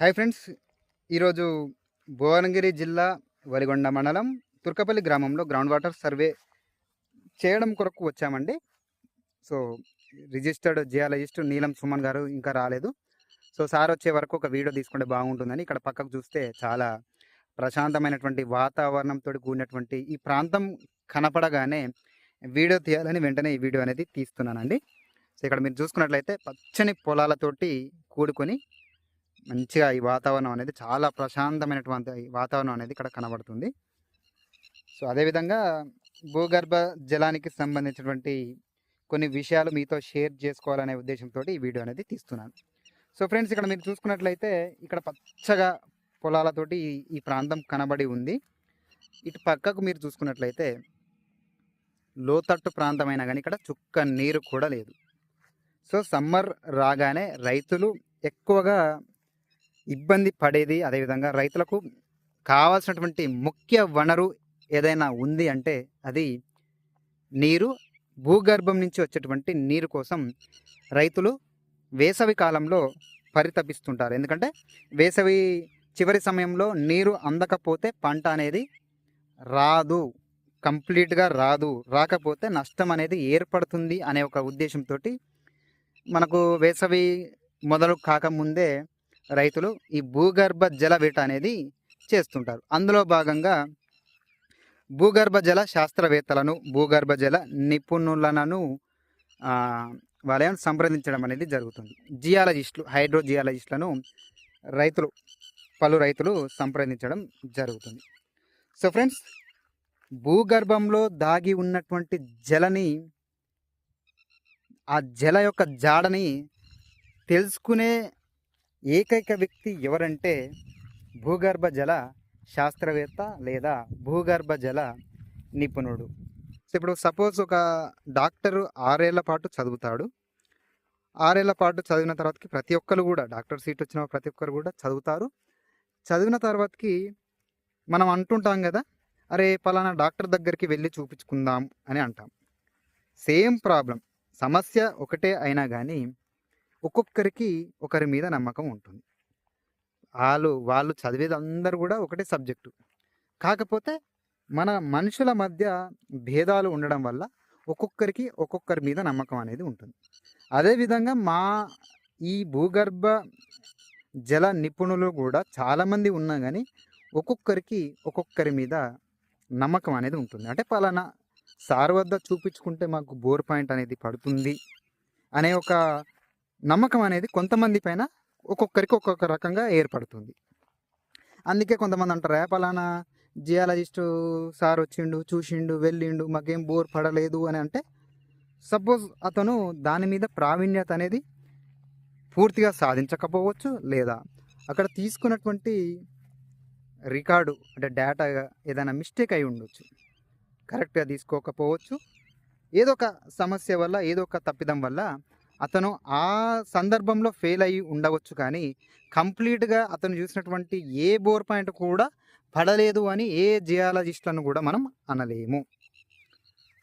Hi friends ఈరోజు భువనగిరి జిల్లా వలిగొండ మండలం తుర్కపల్లి గ్రామంలో గ్రౌండ్ వాటర్ సర్వే చేయడం కొరకు వచ్చామండి. సో రిజిస్టర్డ్ జియాలజిస్ట్ నీలం సుమన్ గారు ఇంకా రాలేదు. సో సార్ వచ్చే వరకు ఒక వీడియో తీసుకుంటే బాగుంటుందని ఇక్కడ పక్కకు చూస్తే చాలా ప్రశాంతమైనటువంటి వాతావరణంతో కూడినటువంటి ఈ ప్రాంతం కనపడగానే వీడియో తీయాలని వెంటనే ఈ వీడియో అనేది తీస్తున్నానండి. సో ఇక్కడ మీరు చూసుకున్నట్లయితే పచ్చని పొలాలతోటి కూడుకొని మంచిగా ఈ వాతావరణం అనేది చాలా ప్రశాంతమైనటువంటి వాతావరణం అనేది ఇక్కడ కనబడుతుంది. సో అదేవిధంగా భూగర్భ జలానికి సంబంధించినటువంటి కొన్ని విషయాలు మీతో షేర్ చేసుకోవాలనే ఉద్దేశంతో ఈ వీడియో అనేది తీస్తున్నాను. సో ఫ్రెండ్స్ ఇక్కడ మీరు చూసుకున్నట్లయితే ఇక్కడ పచ్చగా పొలాలతోటి ఈ- ఈ ప్రాంతం కనబడి ఉంది. ఇటు పక్కకు మీరు చూసుకున్నట్లయితే లోతట్టు ప్రాంతమైనా కానీ ఇక్కడ చుక్క నీరు కూడా లేదు. సో సమ్మర్ రాగానే రైతులు ఎక్కువగా ఇబ్బంది పడేది. అదేవిధంగా రైతులకు కావాల్సినటువంటి ముఖ్య వనరు ఏదైనా ఉంది అంటే అది నీరు. భూగర్భం నుంచి వచ్చేటువంటి నీరు కోసం రైతులు వేసవి కాలంలో పరితపిస్తుంటారు. ఎందుకంటే వేసవి చివరి సమయంలో నీరు అందకపోతే పంట అనేది రాదు. కంప్లీట్గా రాదు. రాకపోతే నష్టం అనేది ఏర్పడుతుంది అనే ఒక ఉద్దేశంతో మనకు వేసవి మొదలు కాకముందే రైతులు ఈ భూగర్భ జల వేట అనేది చేస్తుంటారు. అందులో భాగంగా భూగర్భ జల శాస్త్రవేత్తలను భూగర్భ జల నిపుణులను వలయం వాళ్ళని సంప్రదించడం అనేది జరుగుతుంది. జియాలజిస్టులు హైడ్రో జియాలజిస్టులను రైతులు పలు రైతులు సంప్రదించడం జరుగుతుంది. సో ఫ్రెండ్స్ భూగర్భంలో దాగి ఉన్నటువంటి జలని ఆ జల యొక్క జాడని తెలుసుకునే ఏకైక వ్యక్తి ఎవరంటే భూగర్భ జల శాస్త్రవేత్త లేదా భూగర్భ జల నిపుణుడు. ఇప్పుడు సపోజ్ ఒక డాక్టరు ఆరేళ్ళ పాటు చదువుతాడు. ఆరేళ్ళ పాటు చదివిన తర్వాతకి ప్రతి ఒక్కరు కూడా డాక్టర్ సీట్ వచ్చిన ప్రతి ఒక్కరు కూడా చదువుతారు. చదివిన తర్వాతకి మనం అంటుంటాం కదా అరే పలానా డాక్టర్ దగ్గరికి వెళ్ళి చూపించుకుందాం అని అంటాం. సేమ్ ప్రాబ్లం సమస్య ఒకటే అయినా కానీ ఒక్కొక్కరికి ఒకరి మీద నమ్మకం ఉంటుంది. వాళ్ళు వాళ్ళు చదివేది అందరూ కూడా ఒకటే సబ్జెక్టు. కాకపోతే మన మనుషుల మధ్య భేదాలు ఉండడం వల్ల ఒక్కొక్కరికి ఒక్కొక్కరి మీద నమ్మకం అనేది ఉంటుంది. అదేవిధంగా మా ఈ భూగర్భ జల నిపుణులు కూడా చాలామంది ఉన్నా కానీ ఒక్కొక్కరికి ఒక్కొక్కరి మీద నమ్మకం అనేది ఉంటుంది. అంటే పలానా సార్ వద్ద చూపించుకుంటే మాకు బోర్ పాయింట్ అనేది పడుతుంది అనే ఒక నమ్మకం అనేది కొంతమంది పైన ఒక్కొక్కరికి ఒక్కొక్క రకంగా ఏర్పడుతుంది. అందుకే కొంతమంది అంటారు "ఏ పలానా జియాలజిస్టు సార్ వచ్చిండు చూసిండు వెళ్ళిండు మాకేం బోర్ పడలేదు అని అంటే సపోజ్ అతను దాని మీద ప్రావీణ్యత అనేది పూర్తిగా సాధించకపోవచ్చు లేదా అక్కడ తీసుకున్నటువంటి రికార్డు అంటే డేటా ఏదైనా మిస్టేక్ అయి ఉండొచ్చు. కరెక్ట్గా తీసుకోకపోవచ్చు. ఏదో ఒక సమస్య వల్ల ఏదో ఒక తప్పిదం వల్ల అతను ఆ సందర్భంలో ఫెయిల్ అయ్యి ఉండవచ్చు కానీ కంప్లీట్గా అతను చూసినటువంటి ఏ బోర్ పాయింట్ కూడా పడలేదు అని ఏ జియాలజిస్ట్లను కూడా మనం అనలేము.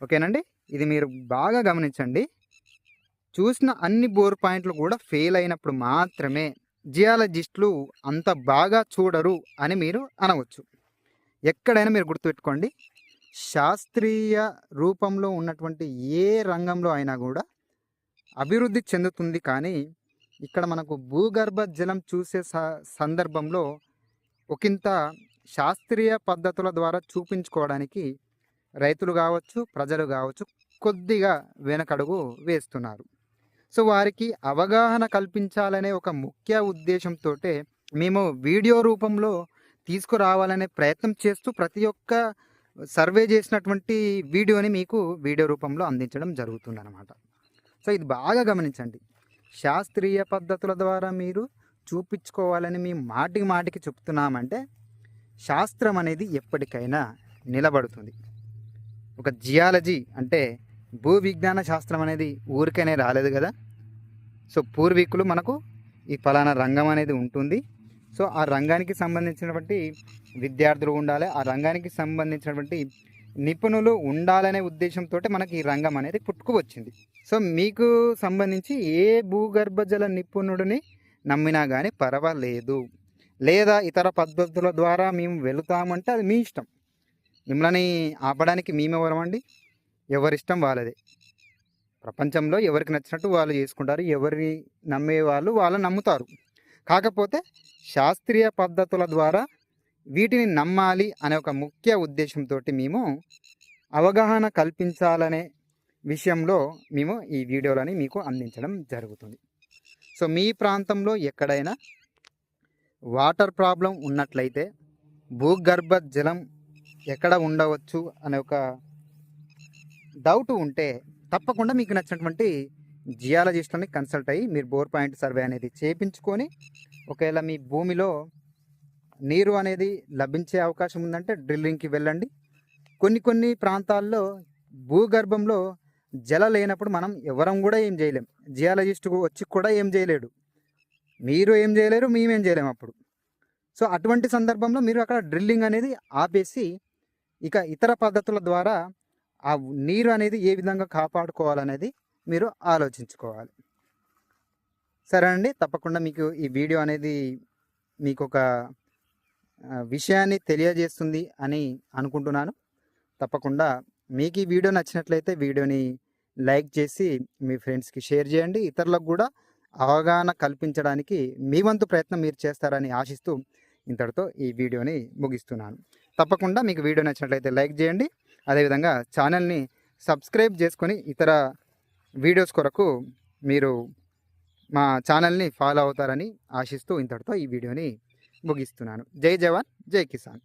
ఓకేనండి? ఇది మీరు బాగా గమనించండి. చూసిన అన్ని బోర్ పాయింట్లు కూడా ఫెయిల్ అయినప్పుడు మాత్రమే జియాలజిస్టులు అంత బాగా చూడరు అని మీరు అనవచ్చు. ఎక్కడైనా మీరు గుర్తుపెట్టుకోండి. శాస్త్రీయ రూపంలో ఉన్నటువంటి ఏ రంగంలో అయినా కూడా అభివృద్ధి చెందుతుంది కానీ ఇక్కడ మనకు భూగర్భ జలం చూసే స- సందర్భంలో ఒకంత శాస్త్రీయ పద్ధతుల ద్వారా చూపించుకోవడానికి రైతులు కావచ్చు ప్రజలు కావచ్చు కొద్దిగా వెనకడుగు వేస్తున్నారు. సో వారికి అవగాహన కల్పించాలనే ఒక ముఖ్య ఉద్దేశంతో మేము వీడియో రూపంలో తీసుకురావాలనే ప్రయత్నం చేస్తూ ప్రతి ఒక్క సర్వే చేసినటువంటి వీడియోని మీకు వీడియో రూపంలో అందించడం జరుగుతుందన్నమాట. సో ఇది బాగా గమనించండి. శాస్త్రీయ పద్ధతుల ద్వారా మీరు చూపించుకోవాలని మీ మాటికి మాటికి చెప్తున్నామంటే శాస్త్రం అనేది ఎప్పటికైనా నిలబడుతుంది. ఒక జియాలజీ అంటే భూ విజ్ఞాన శాస్త్రం అనేది ఊరికనే రాలేదు కదా. సో పూర్వీకులు మనకు ఈ ఫలానా రంగం అనేది ఉంటుంది. సో ఆ రంగానికి సంబంధించినటువంటి విద్యార్థులు ఉండాలి. ఆ రంగానికి సంబంధించినటువంటి నిపుణులు ఉండాలనే ఉద్దేశంతో మనకి ఈ రంగం అనేది పుట్టుకు వచ్చింది సో మీకు సంబంధించి ఏ భూగర్భ జల నిపుణుడిని నమ్మినా కానీ పర్వాలేదు. లేదా ఇతర పద్ధతుల ద్వారా మేము వెళుతామంటే అది మీ ఇష్టం. మిమ్మల్ని ఆపడానికి మేమెవరమండి? ఎవరిష్టం వాళ్ళదే. ప్రపంచంలో ఎవరికి నచ్చినట్టు వాళ్ళు చేసుకుంటారు ఎవరిని నమ్మే వాళ్ళు వాళ్ళు నమ్ముతారు. కాకపోతే శాస్త్రీయ పద్ధతుల ద్వారా వీటిని నమ్మాలి అనే ఒక ముఖ్య ఉద్దేశంతో మేము అవగాహన కల్పించాలనే విషయంలో మేము ఈ వీడియోలని మీకు అందించడం జరుగుతుంది. సో మీ ప్రాంతంలో ఎక్కడైనా వాటర్ ప్రాబ్లం ఉన్నట్లయితే భూగర్భ జలం ఎక్కడ ఉండవచ్చు అనే ఒక డౌట్ ఉంటే తప్పకుండా మీకు నచ్చినటువంటి జియాలజిస్ట్లని కన్సల్ట్ అయ్యి మీరు బోర్ పాయింట్ సర్వే అనేది చేయించుకొని ఒకవేళ మీ భూమిలో నీరు అనేది లభించే అవకాశం ఉందంటే డ్రిల్లింగ్కి వెళ్ళండి. కొన్ని కొన్ని ప్రాంతాల్లో భూగర్భంలో జల లేనప్పుడు మనం ఎవరం కూడా ఏం చేయలేం. జియాలజిస్ట్ వచ్చి కూడా ఏం చేయలేడు. మీరు ఏం చేయలేరు మేమేం చేయలేము అప్పుడు. సో అటువంటి సందర్భంలో మీరు అక్కడ డ్రిల్లింగ్ అనేది ఆపేసి ఇక ఇతర పద్ధతుల ద్వారా ఆ నీరు అనేది ఏ విధంగా కాపాడుకోవాలనేది మీరు ఆలోచించుకోవాలి. సరే అండి తప్పకుండా మీకు ఈ వీడియో అనేది మీకు ఒక విషయాన్ని తెలియజేస్తుంది అని అనుకుంటున్నాను. తప్పకుండా మీకు ఈ వీడియో నచ్చినట్లయితే వీడియోని లైక్ చేసి మీ ఫ్రెండ్స్కి షేర్ చేయండి. ఇతరులకు కూడా అవగాహన కల్పించడానికి మీ వంతు ప్రయత్నం మీరు చేస్తారని ఆశిస్తూ ఇంతటితో ఈ వీడియోని ముగిస్తున్నాను. తప్పకుండా మీకు వీడియో నచ్చినట్లయితే లైక్ చేయండి. అదేవిధంగా ఛానల్ని సబ్స్క్రైబ్ చేసుకొని ఇతర వీడియోస్ కొరకు మీరు మా ఛానల్ని ఫాలో అవుతారని ఆశిస్తూ ఇంతటితో ఈ వీడియోని ముగిస్తున్నాను. జై జవాన్ జై కిసాన్.